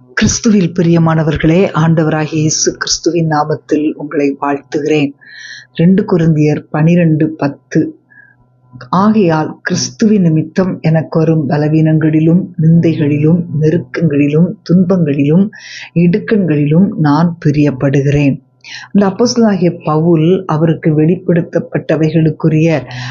கிறிஸ்துவில் பிரியமானவர்களே ஆண்டவராகிய இயேசு கிறிஸ்துவின் நாமத்தில் உங்களை வாழ்த்துகிறேன். ரெண்டு குருந்தியர் பனிரெண்டு பத்து. ஆகையால் கிறிஸ்துவின் நிமித்தம் எனக்கு வரும் பலவீனங்களிலும் நிந்தைகளிலும் நெருக்கங்களிலும் துன்பங்களிலும் இடுக்கண்களிலும் நான் பிரியப்படுகிறேன். அந்த அப்போஸ்தலாகிய பவுல் அவருக்கு வெளிப்படுத்தப்பட்டவைகளுக்குரிய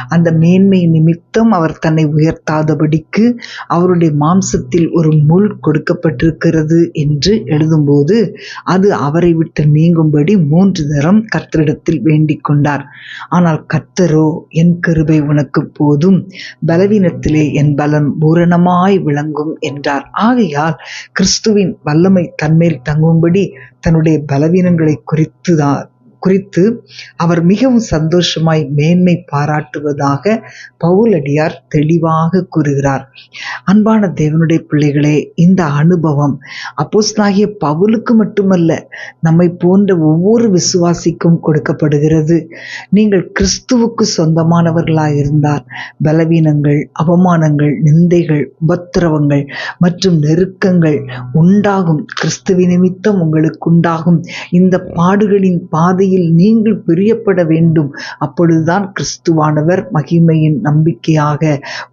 அந்த மேன்மை நிமித்தம் அவர் தன்னை உயர்த்தாதபடிக்கு அவருடைய மாம்சத்தில் ஒரு முள் கொடுக்கப்பட்டிருக்கிறது என்று எழுதும்போது அது அவரை விட்டு நீங்கும்படி மூன்று தரம் கர்த்தரிடத்தில் வேண்டிக் கொண்டார். ஆனால் கர்த்தரோ என் கருவை உனக்கு போதும். பலவீனத்திலே என் பலம் பூரணமாய் விளங்கும் என்றார். ஆகையால் கிறிஸ்துவின் வல்லமை தன்மேல் தங்கும்படி தன்னுடைய பலவீனங்களை குறித்து 正常 குறித்து அவர் மிகவும் சந்தோஷமாய் மேன்மை பாராட்டுவதாக பவுலடியார் தெளிவாக கூறுகிறார். அன்பான தேவனுடைய பிள்ளைகளே இந்த அனுபவம் அப்போஸ்தாகிய பவுலுக்கு மட்டுமல்ல நம்மை போன்ற ஒவ்வொரு விசுவாசிக்கும் கொடுக்கப்படுகிறது. நீங்கள் கிறிஸ்துவுக்கு சொந்தமானவர்களாக இருந்தால் பலவீனங்கள் அவமானங்கள் நிந்தைகள் உபத்திரவங்கள் மற்றும் நெருக்கங்கள் உண்டாகும். கிறிஸ்துவ நிமித்தம் உங்களுக்கு உண்டாகும் இந்த பாடுகளின் பாதை பாதையில் நீங்கள் பிரியப்பட வேண்டும். அப்பொழுதுதான் கிறிஸ்துவானவர் மகிமையின் நம்பிக்கையாக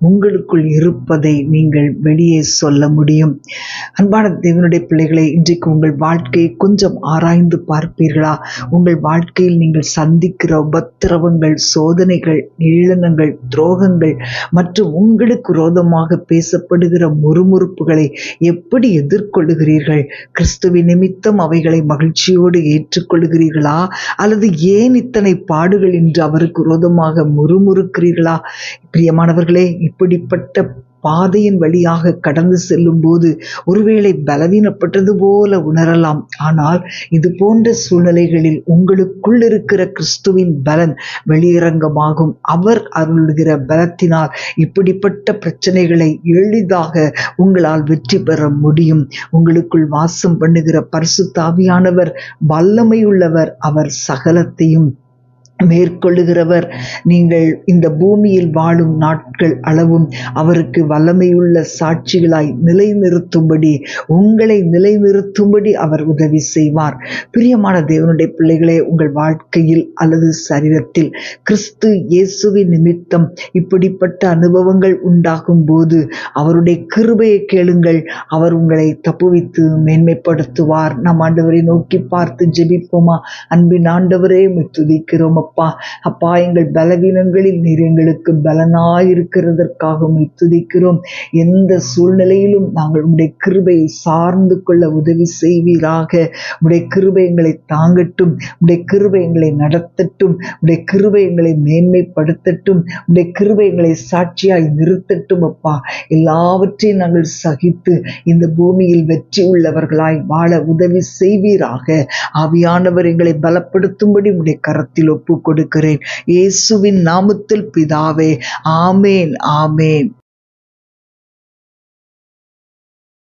உங்களுக்குள் இருப்பதை நீங்கள் வெளியே சொல்ல முடியும். அன்பான தேவனுடைய பிள்ளைகளை இன்றைக்கு உங்கள் வாழ்க்கையை கொஞ்சம் ஆராய்ந்து பார்ப்பீர்களா? உங்கள் வாழ்க்கையில் நீங்கள் சந்திக்கிற உபத்திரவங்கள் சோதனைகள் ஏளனங்கள் துரோகங்கள் மற்றும் உங்களுக்கு விரோதமாக பேசப்படுகிற முறுமுறுப்புகளை எப்படி எதிர்கொள்ளுகிறீர்கள் கிறிஸ்துவின் நிமித்தம் அவைகளை மகிழ்ச்சியோடு ஏற்றுக்கொள்கிறீர்களா? அல்லது ஏன் இத்தனை பாடுகள் என்று அவருக்கு விரோதமாக முறுமுறுக்கிறீர்களா? பிரியமானவர்களே இப்படிப்பட்ட பாதையின் வழியாக கடந்து செல்லும் போது ஒருவேளை பலவீனப்பட்டது போல உணரலாம். ஆனால் இது போன்ற சூழ்நிலைகளில் உங்களுக்குள் இருக்கிற கிறிஸ்துவின் பலன் வெளியரங்கமாகும். அவர் அருள்கிற பலத்தினால் இப்படிப்பட்ட பிரச்சனைகளை எளிதாக உங்களால் வெற்றி பெற முடியும். உங்களுக்குள் வாசம் பண்ணுகிற பரிசு தாவியானவர் வல்லமையுள்ளவர் அவர் சகலத்தையும் மேற்கொள்ளுகிறவர். நீங்கள் இந்த பூமியில் வாழும் நாட்கள் அளவும் அவருக்கு வல்லமையுள்ள சாட்சிகளாய் நிலைநிறுத்தும்படி உங்களை நிலைநிறுத்தும்படி அவர் உதவி செய்வார். பிரியமான தேவனுடைய பிள்ளைகளே உங்கள் வாழ்க்கையில் அல்லது சரீரத்தில் கிறிஸ்து இயேசுவின் நிமித்தம் இப்படிப்பட்ட அனுபவங்கள் உண்டாகும் போது அவருடைய கிருபையை கேளுங்கள். அவர் உங்களை தப்புவித்து மேன்மைப்படுத்துவார். நம் ஆண்டவரை நோக்கி பார்த்து ஜெபிப்போமா? அன்பின் ஆண்டவரே துதிக்கிறோம். அப்பா அப்பா எங்கள் பலவீனங்களில் நீர் எங்களுக்கு பலனாயிருக்கிறதற்காக துதிக்கிறோம் எந்த சூழ்நிலையிலும் நாங்கள் உடைய கிருபையை சார்ந்து கொள்ள உதவி செய்வீராக. உடைய கிருபை எங்களை தாங்கட்டும். உடைய கிருபை எங்களை நடத்தட்டும். உடைய கிருபை எங்களை மேன்மைப்படுத்தட்டும். உடைய கிருபை எங்களை சாட்சியாய் நிறுத்தட்டும் அப்பா. எல்லாவற்றையும் நாங்கள் சகித்து இந்த பூமியில் வெற்றி உள்ளவர்களாய் வாழ உதவி செய்வீராக. ஆவியானவர் எங்களை பலப்படுத்தும்படி உடைய கரத்தில் ஒப்பு கொடுக்கிறேன். இயேசுவின் நாமத்தில் பிதாவே ஆமேன் ஆமேன்.